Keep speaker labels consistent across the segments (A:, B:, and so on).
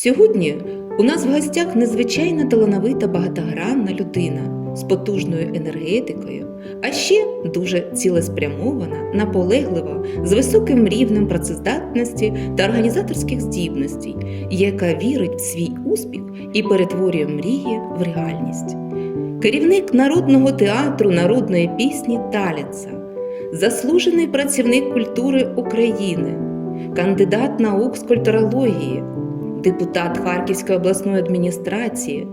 A: Сьогодні у нас в гостях незвичайно талановита багатогранна людина з потужною енергетикою, а ще дуже цілеспрямована, наполеглива, з високим рівнем працездатності та організаторських здібностей, яка вірить в свій успіх і перетворює мрії в реальність. Керівник народного театру народної пісні Таліца, заслужений працівник культури України, кандидат наук з культурології, депутат Харківської обласної адміністрації,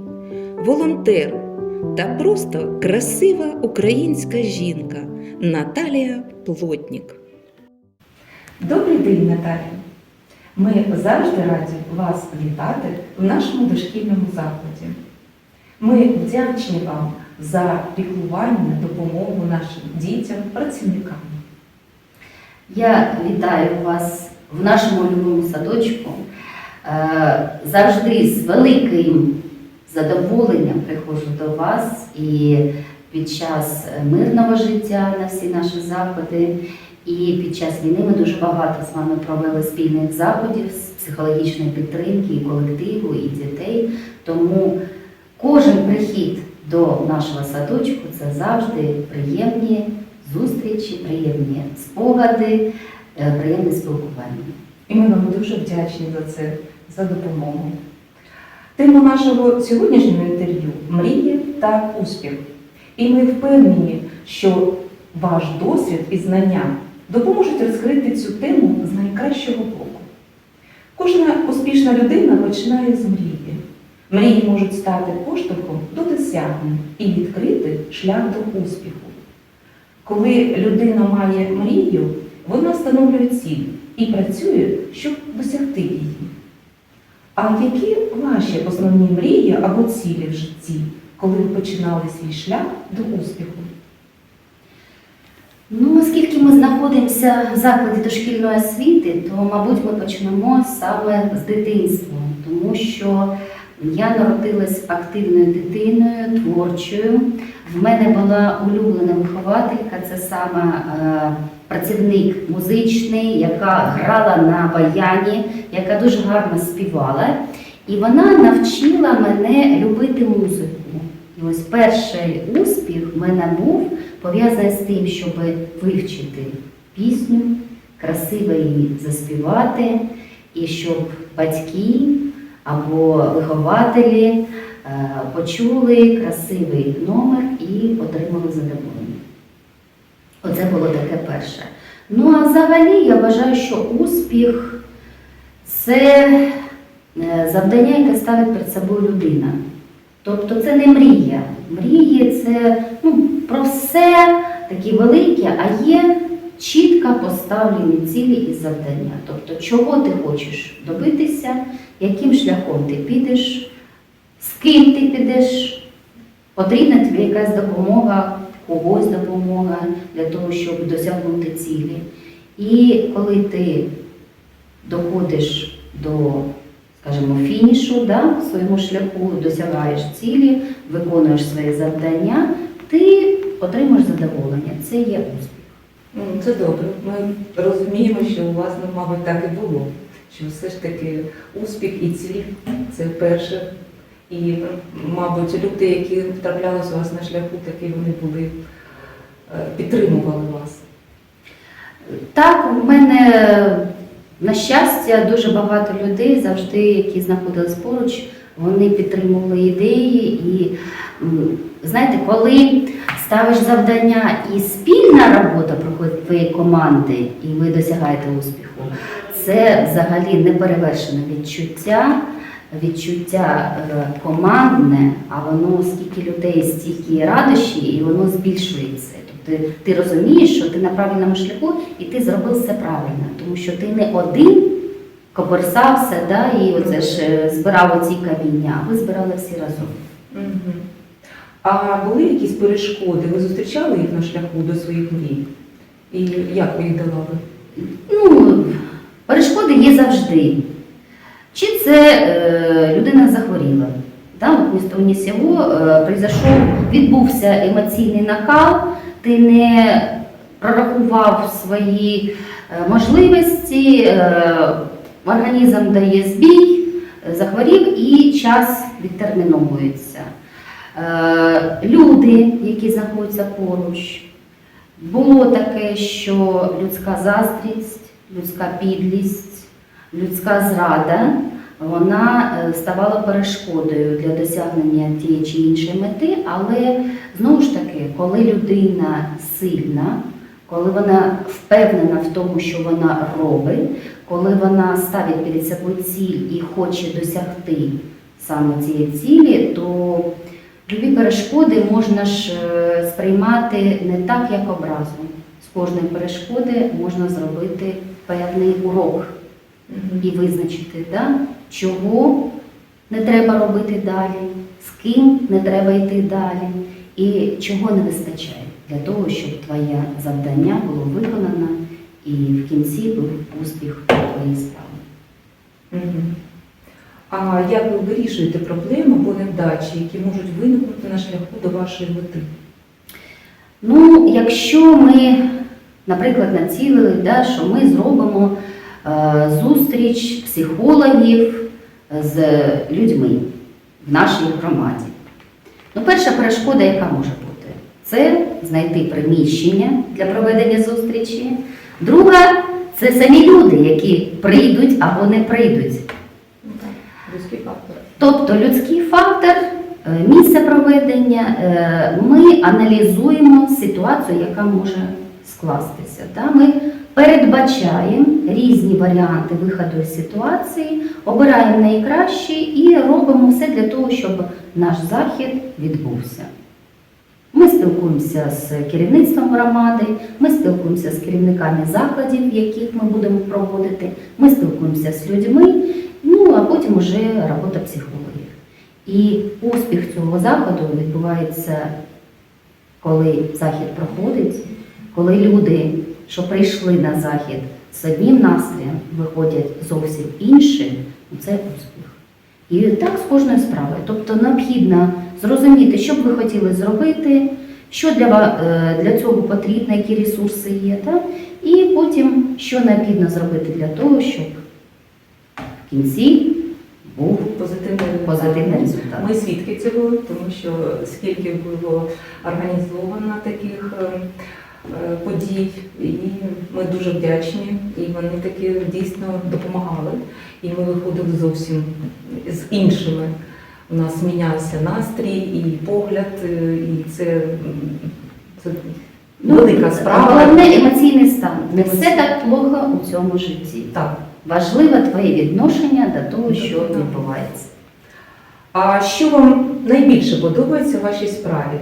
A: волонтер та просто красива українська жінка Наталія Плотнік.
B: Добрий день, Наталія. Ми завжди раді вас вітати в нашому дошкільному закладі. Ми вдячні вам за піклування, допомогу нашим дітям, працівникам.
C: Я вітаю вас в нашому улюбленому садочку. Е, Завжди з великим задоволенням приходжу до вас і під час мирного життя на всі наші заходи. І під час війни ми дуже багато з вами провели спільних заходів з психологічної підтримки і колективу, і дітей. Тому кожен прихід до нашого садочку це завжди приємні зустрічі, приємні спогади, е, приємне спілкування.
B: І ми вам дуже вдячні за це, за допомогу. Тема нашого сьогоднішнього інтерв'ю мрії та успіх. І ми впевнені, що ваш досвід і знання допоможуть розкрити цю тему з найкращого боку. Кожна успішна людина починає з мрії. Мрії можуть стати поштовхом до досягнень і відкрити шлях до успіху. Коли людина має мрію, вона встановлює ціль і працює, щоб досягти її. А які ваші основні мрії або цілі в житті, коли ви починали свій шлях до успіху?
C: Ну, оскільки ми знаходимося в закладі дошкільної освіти, то, мабуть, ми почнемо саме з дитинства, тому що я народилась активною дитиною, творчою. В мене була улюблена вихователька, це саме е, працівник музичний, яка грала на баяні, яка дуже гарно співала. І вона навчила мене любити музику. І ось перший успіх в мене був пов'язаний з тим, щоб вивчити пісню, красиво її заспівати, і щоб батьки або вихователі е, почули красивий номер і отримали задоволення. Оце було таке перше. Ну а взагалі я вважаю, що успіх це е, завдання, яке ставить перед собою людина. Тобто це не мрія. Мрії це ну, про все такі великі, а є чітко поставлені цілі і завдання. Тобто, чого ти хочеш добитися, яким шляхом ти підеш, з ким ти підеш, потрібна тобі якась допомога, когось допомога для того, щоб досягнути цілі. І коли ти доходиш до скажімо, фінішу, да, своєму шляху досягаєш цілі, виконуєш свої завдання, ти отримаєш задоволення. Це є успіх.
B: Ну, Це добре. Ми розуміємо, що у вас, мабуть, так і було. Що все ж таки успіх і ціль це перше. І, мабуть, люди, які втраплялися у вас на шляху, такі вони були, е, підтримували вас.
C: Так, у мене, на щастя, дуже багато людей завжди, які знаходились поруч, вони підтримували ідеї. І знаєте, коли ставиш завдання і спільна робота проходить твоєї команди, і ви досягаєте успіху, це взагалі неперевершене відчуття. Відчуття е, командне, а воно скільки людей, стільки радощі, і воно збільшується. Тобто ти розумієш, що ти на правильному шляху і ти зробив все правильно, тому що ти не один коберсався, да, і оце ж е, збирав оці каміння, а ви збирали всі разом.
B: А були якісь перешкоди? Ви зустрічали їх на шляху до своїх мрій? І як ви їх долали?
C: Ну, перешкоди є завжди. Чи це е, людина захворіла? Місто Унісіво е, прийшов, відбувся емоційний накал, ти не прорахував свої е, можливості, організм дає збій, захворів і час відтерміновується. Люди, які знаходяться поруч, було таке, що людська заздрість, людська підлість, людська зрада вона е, ставала перешкодою для досягнення тієї чи іншої мети, але знову ж таки, коли людина сильна, коли вона впевнена в тому, що вона робить, коли вона ставить перед собою ціль і хоче досягти саме цієї цілі, то любі перешкоди можна ж е, сприймати не так, як образу. З кожної перешкоди можна зробити певний урок і визначити, да, чого не треба робити далі, з ким не треба йти далі, і чого не вистачає для того, щоб твоє завдання було виконано і в кінці був успіх твоєї справи.
B: А як ви вирішуєте проблеми або невдачі, які можуть виникнути на шляху до вашої мети?
C: Ну, якщо ми, наприклад, націлили, да, що ми зробимо зустріч психологів з людьми в нашій громаді. Ну, перша перешкода, яка може бути, це знайти приміщення для проведення зустрічі. Друга це самі люди, які прийдуть або не прийдуть.
B: Людський фактор.
C: Тобто людський фактор, е, місце проведення, е, ми аналізуємо ситуацію, яка може скластися. Ми передбачаємо різні варіанти виходу з ситуації, обираємо найкращі і робимо все для того, щоб наш захід відбувся. Ми спілкуємося з керівництвом громади, ми спілкуємося з керівниками закладів, яких ми будемо проводити, ми спілкуємося з людьми, ну а потім вже робота психологів. І успіх цього заходу відбувається, коли захід проходить, коли люди, що прийшли на захід з одним настроєм, виходять зовсім іншим, ну, це успіх. І так з кожною справою. Тобто необхідно зрозуміти, що б ви хотіли зробити, що для, е, для цього потрібно, які ресурси є, так? і потім, що необхідно зробити для того, щоб в кінці був
B: Позитивний результат.
C: позитивний результат.
B: Ми свідки цього, тому що скільки було організовано таких е, е, подій, і ми дуже вдячні, і вони таки дійсно допомагали. І ми виходили зовсім з іншими. У нас мінявся настрій і погляд, е, і це, це велика справа.
C: Ну, Головне емоційний стан. Не все так плохо у цьому житті.
B: Так.
C: Важливе твоє відношення до того, що відбувається.
B: А що вам найбільше подобається в вашій справі?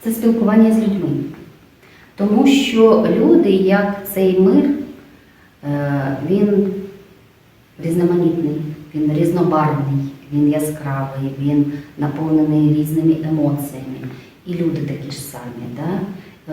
C: Це спілкування з людьми. Тому що люди, як цей мир, е, він різноманітний, він різнобарвний, він яскравий, він наповнений різними емоціями. І люди такі ж самі. Да?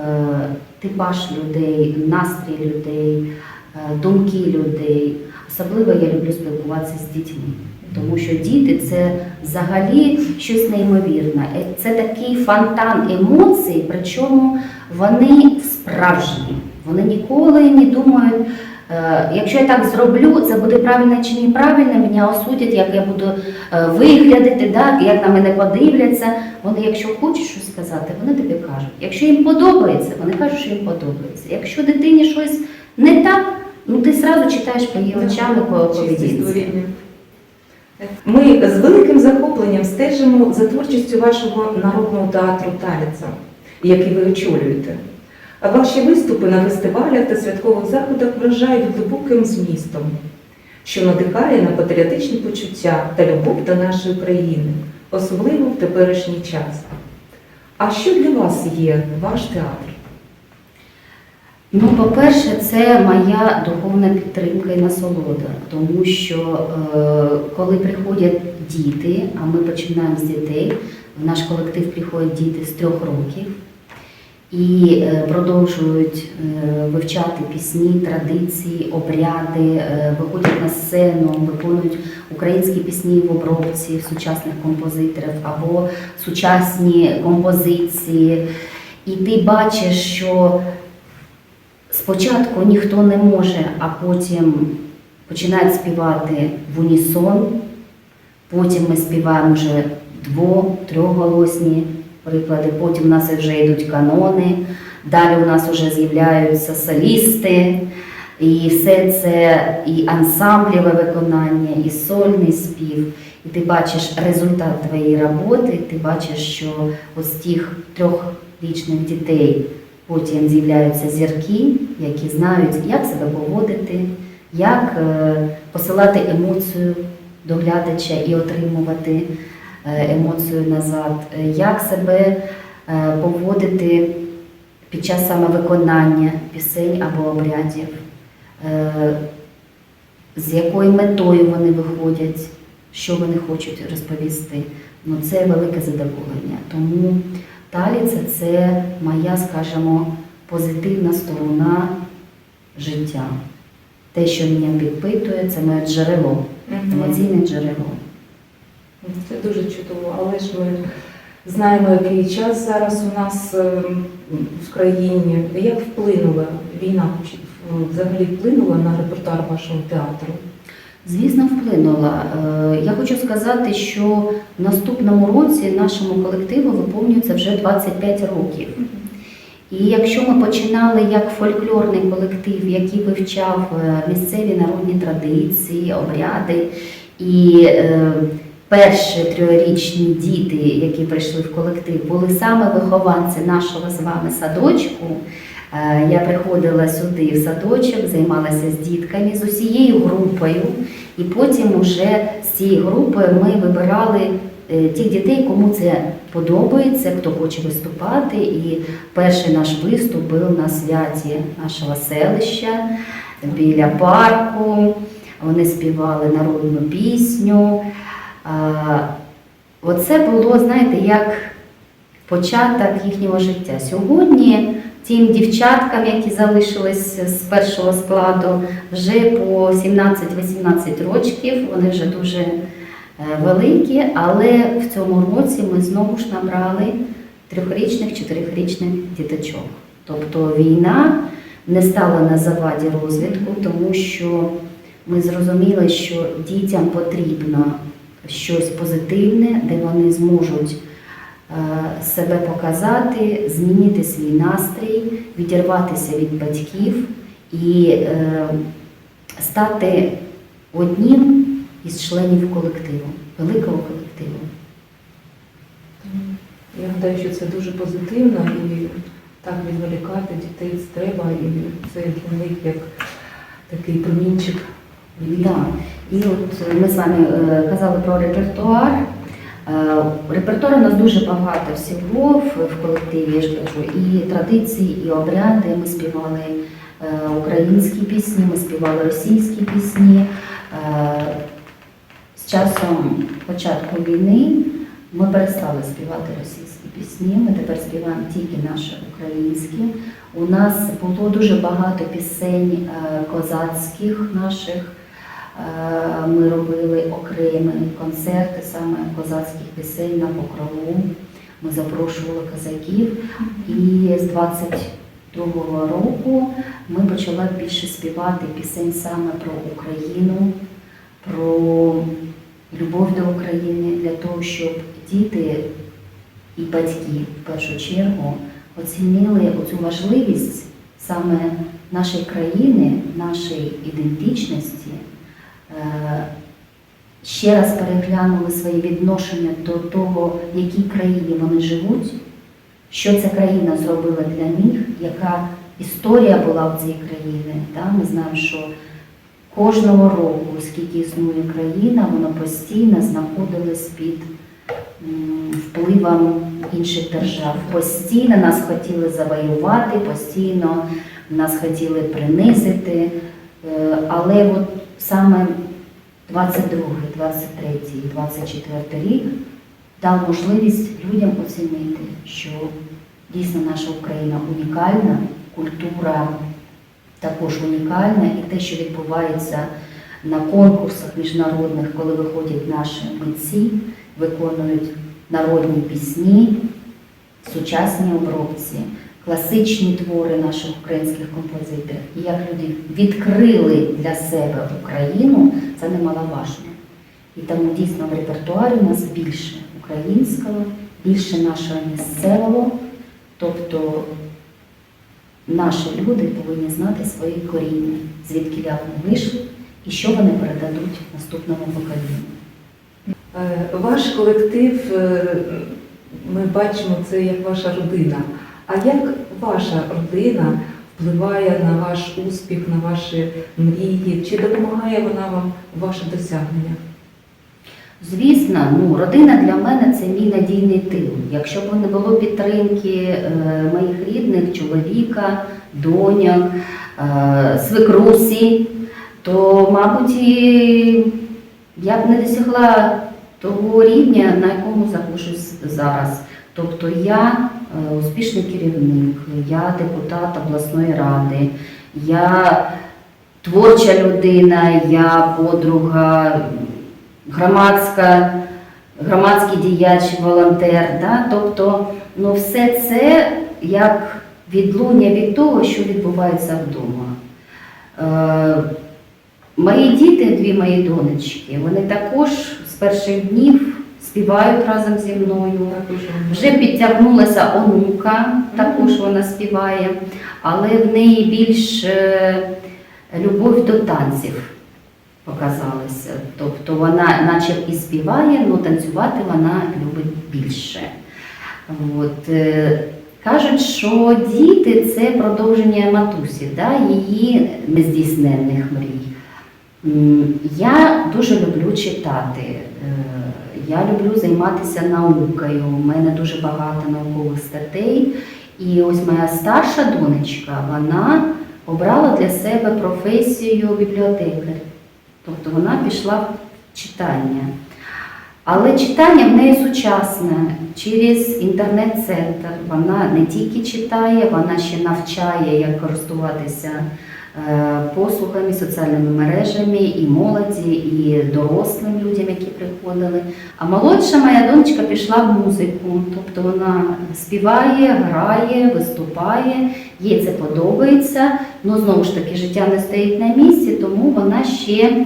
C: Е, Типаж людей, настрій людей, е, думки людей. Особливо я люблю спілкуватися з дітьми. Тому що діти це взагалі щось неймовірне. Е, Це такий фонтан емоцій, причому вони справжні. Вони ніколи не думають, е, якщо я так зроблю, це буде правильно чи неправильно, мене осудять, як я буду е, виглядати, да, як на мене подивляться. Вони, якщо хочуть щось сказати, вони тобі кажуть. Якщо їм подобається, вони кажуть, що їм подобається. Якщо дитині щось не так, ну ти одразу читаєш по її очам по поведінці.
B: Ми з великим захопленням стежимо за творчістю вашого народного театру Таліця, який ви очолюєте. Ваші виступи на фестивалях та святкових заходах вражають глибоким змістом, що надихає на патріотичні почуття та любов до нашої країни, особливо в теперішній час. А що для вас є ваш театр?
C: Ну, по-перше, це моя духовна підтримка і насолода, тому що е, коли приходять діти, а ми починаємо з дітей, в наш колектив приходять діти з трьох років і е, продовжують е, вивчати пісні, традиції, обряди, е, виходять на сцену, виконують українські пісні в обробці сучасних композиторів або сучасні композиції. І ти бачиш, що спочатку ніхто не може, а потім починають співати в унісон. Потім ми співаємо вже дво, трьохголосні приклади, потім у нас вже йдуть канони, далі у нас вже з'являються солісти, і все це і ансамблеве виконання, і сольний спів. І ти бачиш результат твоєї роботи, ти бачиш, що ось тих трьохрічних дітей потім з'являються зірки, які знають, як себе поводити, як е, посилати емоцію до глядача і отримувати е, емоцію назад, е, як себе поводити під час саме виконання пісень або обрядів, з якою метою вони виходять, що вони хочуть розповісти. Ну, це велике задоволення. Тому таліця це моя, скажімо, позитивна сторона життя. Те, що мене підпитує, це моє джерело, емоційне джерело.
B: Це дуже чудово, але ж ми знаємо, який час зараз у нас е, в країні. Як вплинула війна, взагалі вплинула на репертуар вашого театру?
C: Звісно, вплинула. Е, Я хочу сказати, що в наступному році нашому колективу виповнюється вже 25 років. І якщо ми починали як фольклорний колектив, який вивчав е, місцеві народні традиції, обряди, і е, перші трьохрічні діти, які прийшли в колектив, були саме вихованці нашого з вами садочку. Е, Я приходила сюди в садочок, займалася з дітками, з усією групою, і потім уже з цієї групи ми вибирали е, тих дітей, кому це подобається, хто хоче виступати. І перший наш виступ був на святі нашого селища біля парку. Вони співали народну пісню. Оце було, знаєте, як початок їхнього життя. Сьогодні тим дівчаткам, які залишились з першого складу, вже по 17-18 років, вони вже дуже е, великі, але в цьому році ми знову ж набрали трьохрічних, чотирьохрічних діточок. Тобто війна не стала на заваді розвитку, тому що ми зрозуміли, що дітям потрібно щось позитивне, де вони зможуть себе показати, змінити свій настрій, відірватися від батьків і е, стати одним із членів колективу, великого колективу.
B: Я гадаю, що це дуже позитивно і так відволікати дітей це треба, і це для них як такий промінчик.
C: Да. І от ми з вами е, казали про репертуар. Е, Репертуару у нас дуже багато всього в колективі, я ж кажу, і традиції, і обряди. Ми співали е, українські пісні, ми співали російські пісні. Е, З часом початку війни ми перестали співати російські пісні, ми тепер співаємо тільки наші українські. У нас було дуже багато пісень козацьких наших. Е, Ми робили окремі концерти саме козацьких пісень на покрову. Ми запрошували козаків. І з 22-го року ми почали більше співати пісень саме про Україну, про любов до України, для того, щоб діти і батьки в першу чергу оцінили оцю важливість саме нашої країни, нашої ідентичності, ще раз переглянули свої відношення до того, в якій країні вони живуть, що ця країна зробила для них, яка історія була в цій країні. Ми знаємо, що кожного року, скільки існує країна, вона постійно знаходилась під впливом інших держав. Постійно нас хотіли завоювати, постійно нас хотіли принизити. Е, Але от саме 22, 23, 24 рік дав можливість людям оцінити, що дійсно наша Україна унікальна, культура також унікальна, і те, що відбувається на конкурсах міжнародних, коли виходять наші митці, виконують народні пісні, сучасні обробці, класичні твори наших українських композиторів, і як люди відкрили для себе Україну, це немаловажно. І тому дійсно в репертуарі у нас більше українського, більше нашого місцевого, тобто наші люди повинні знати свої коріння, звідки вони вийшли і що вони передадуть наступному поколінню.
B: Е, Ваш колектив, е, ми бачимо це як ваша родина. А як ваша родина впливає на ваш успіх, на ваші мрії? Чи допомагає вона вам в ваших досягненнях?
C: Звісно, ну, родина для мене це мій надійний тил. Якщо б не було підтримки е, моїх рідних, чоловіка, доньок, е, свекрусі, то, мабуть, я б не досягла того рівня, на якому знаходжусь зараз. Тобто я успішний керівник, я депутат обласної ради, я творча людина, я подруга, громадська, громадський діяч, волонтер. Да? Тобто, ну все це як відлуння від того, що відбувається вдома. Е, мої діти, дві мої донечки, вони також з перших днів співають разом зі мною. Вже підтягнулася онука, також вона співає, але в неї більш е, любов до танців показалася. Тобто вона наче і співає, але танцювати вона любить більше. От, е, кажуть, що діти це продовження матусі, да, її нездійсненних мрій. Я дуже люблю читати. Е, Я люблю займатися наукою. У мене дуже багато наукових статей. І ось моя старша донечка, вона обрала для себе професію бібліотекар. Тобто вона пішла в читання. Але читання в неї сучасне через інтернет-центр. Вона не тільки читає, вона ще навчає, як користуватися послугами, соціальними мережами і молоді, і дорослим людям, які приходили. А молодша моя донечка пішла в музику, тобто вона співає, грає, виступає, їй це подобається. Ну знову ж таки, життя не стоїть на місці, тому вона ще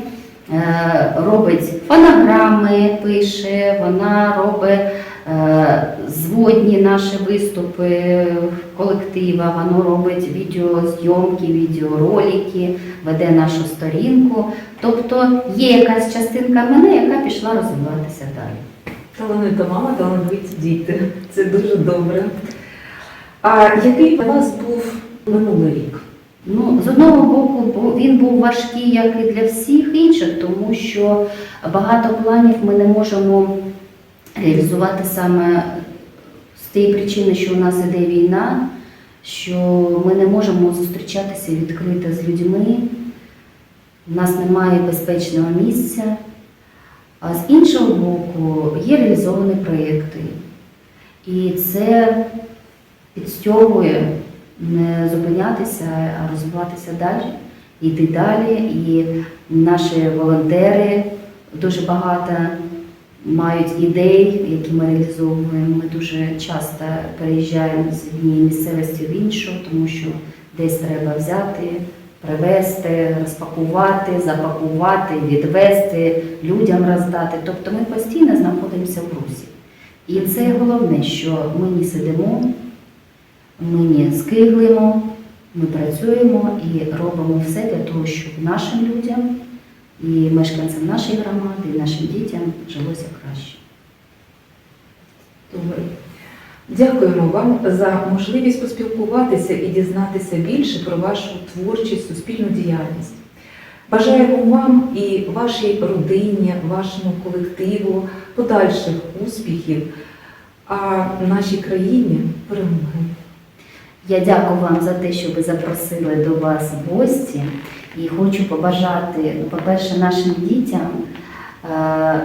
C: е, робить фонограми, пише, вона робить е, зводні наші виступи колектива, вона робить відеозйомки, відеоролики, веде нашу сторінку. Тобто є якась частинка мене, яка пішла розвиватися далі.
B: Талановита мама, талановиті діти. Це дуже добре. А який у вас був минулий рік?
C: Ну, з одного боку, він був важкий, як і для всіх інших, тому що багато планів ми не можемо реалізувати саме з тієї причини, що у нас іде війна, що ми не можемо зустрічатися відкрито з людьми, у нас немає безпечного місця. А з іншого боку, є реалізовані проєкти. І це підстьовує не зупинятися, а розвиватися далі, йти далі. І наші волонтери дуже багато мають ідей, які ми реалізовуємо. Ми дуже часто переїжджаємо з однієї місцевості в іншу, тому що десь треба взяти, привезти, розпакувати, запакувати, відвезти, людям роздати. Тобто ми постійно знаходимося в русі. І це головне, що ми не сидимо, ми не скиглимо, ми працюємо і робимо все для того, щоб нашим людям і мешканцям нашої громади, і нашим дітям жилося краще.
B: Добре. Дякуємо вам за можливість поспілкуватися і дізнатися більше про вашу творчість, суспільну діяльність. Бажаємо вам і вашій родині, вашому колективу подальших успіхів, а нашій країні перемоги.
C: Я дякую вам за те, що ви запросили до вас в гості. І хочу побажати, по-перше, нашим дітям е,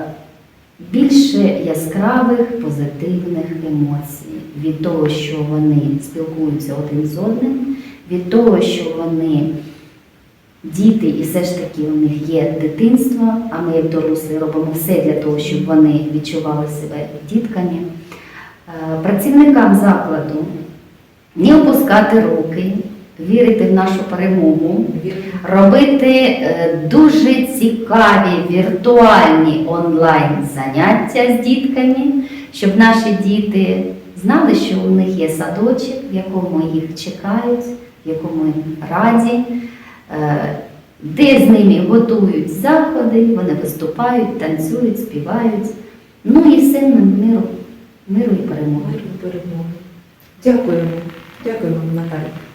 C: більше яскравих позитивних емоцій від того, що вони спілкуються один з одним, від того, що вони діти, і все ж таки у них є дитинство, а ми, як дорослі, робимо все для того, щоб вони відчували себе дітками. Е, Працівникам закладу не опускати руки, вірити в нашу перемогу, робити е, дуже цікаві віртуальні онлайн заняття з дітками, щоб наші діти знали, що у них є садочок, в якому їх чекають, в якому раді, е, де з ними готують заходи, вони виступають, танцюють, співають. Ну і все миру, миру і перемоги.
A: Мирну перемогу. Дякуємо. Дякуємо, Наталя.